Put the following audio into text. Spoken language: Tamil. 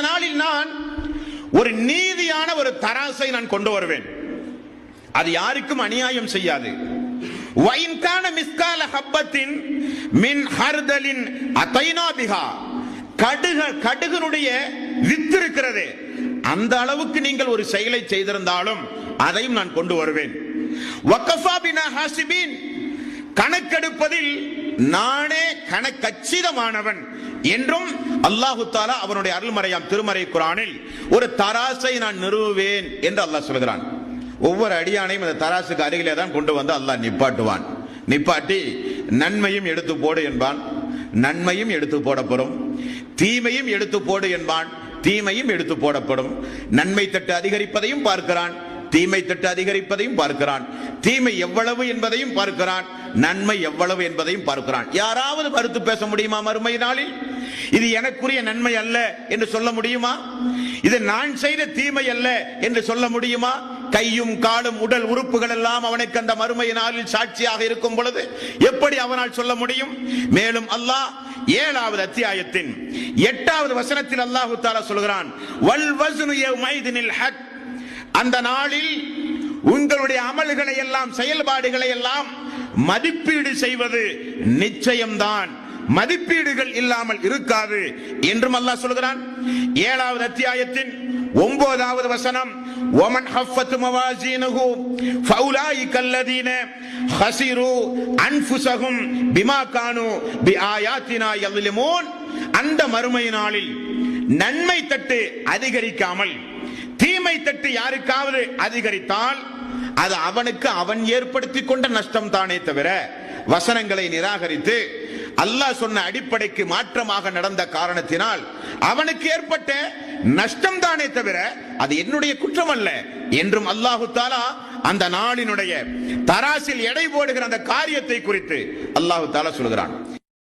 நாளில் நான் ஒரு நீதியான ஒரு தராசை நான் கொண்டு வருவேன். அது யாருக்கும் அநியாயம் செய்யாது. வைன்கான மிஸ்கால ஹப்பத்தின் மின் ஹர்தலின் அதைனா பிஹா. கடுக கடுகனுடைய வித்து இருக்கிறது. அந்த அளவுக்கு நீங்கள் ஒரு செயலை செய்திருந்தாலும் அதையும் நான் கொண்டு வருவேன். வக்கஃபா பினா கணக்கெடுப்பதில் நானே கணக்கச்சிதமானவன் என்றும் அல்லாஹு தாலா அவனுடைய அருள்மறையாம் திருமறை குரானில் ஒரு தராசை நான் நிறுவுவேன் என்று அல்லாஹ் சொல்கிறான். ஒவ்வொரு அடியானையும் அந்த தராசுக்கு அருகிலே தான் கொண்டு வந்து அல்லாஹ் நிப்பாட்டுவான். நிப்பாட்டி நன்மையும் எடுத்து போடு என்பான். நன்மையும் எடுத்து போடப்படும். தீமையும் எடுத்து போடு என்பான். தீமையும் எடுத்து போடப்படும். நன்மை தட்டு அதிகரிப்பதையும் பார்க்கிறான். தீமை தட்டு அதிகரிப்பதையும் பார்க்கிறான். தீமை எவ்வளவு என்பதையும் பார்க்கிறான். நன்மை எவ்வளவு என்பதையும் பார்க்கிறான். யாராவது மறுத்து பேச முடியுமா மறுமை நாளில்? இது எனக்குரிய நன்மை அல்ல என்று சொல்ல முடியுமா? இது நான் செய்த தீமை அல்ல என்று சொல்ல முடியுமா? கையும் காலும் உடல் உறுப்புகள் எல்லாம் அவனுக்கு அந்த மறுமை நாளில் சாட்சியாக இருக்கும் பொழுது எப்படி அவனால் சொல்ல முடியும்? மேலும் அல்லாஹ் ஏழாவது அத்தியாயத்தின் எட்டாவது வசனத்தில் அல்லாஹு தாலா சொல்கிறான் வல் வசனு மைதினில் ஹக். அந்த நாளில் உங்களுடைய அமல்களை எல்லாம் செயல்பாடுகளை எல்லாம் மதிப்பீடு செய்வது நிச்சயம்தான். மதிப்பீடுகள் இல்லாமல் இருக்காது என்றும் அல்லாஹ் சொல்கிறான். ஏழாவது அத்தியாயத்தின் ஒன்பதாவது வசனம் ஒமன் ஹஃபத் மவாசீனஹு ஃபௌலாயிக அல்லதீன ஹஸிரு அன்ஃபுஸஹும் பிமா கானு பிஆயாத்தினா யظ்லிமூன் அந்த மறுமை நாளில் நன்மை தட்டு அதிகரிக்காமல் தீமை தட்டு யாருக்காவது அதிகரித்தால் அது அவனுக்கு அவன் ஏற்படுத்தி கொண்ட நஷ்டம் தானே தவிர வசனங்களை நிராகரித்து அல்லாஹ் சொன்ன அடிப்படைக்கு மாற்றமாக நடந்த காரணத்தினால் அவனுக்கு ஏற்பட்ட நஷ்டம் தானே தவிர அது என்னுடைய குற்றம் அல்ல என்றும் அல்லாஹு தாலா அந்த நாளினுடைய தராசில் எடை போடுகிற அந்த காரியத்தை குறித்து அல்லாஹு தாலா சொல்கிறான்.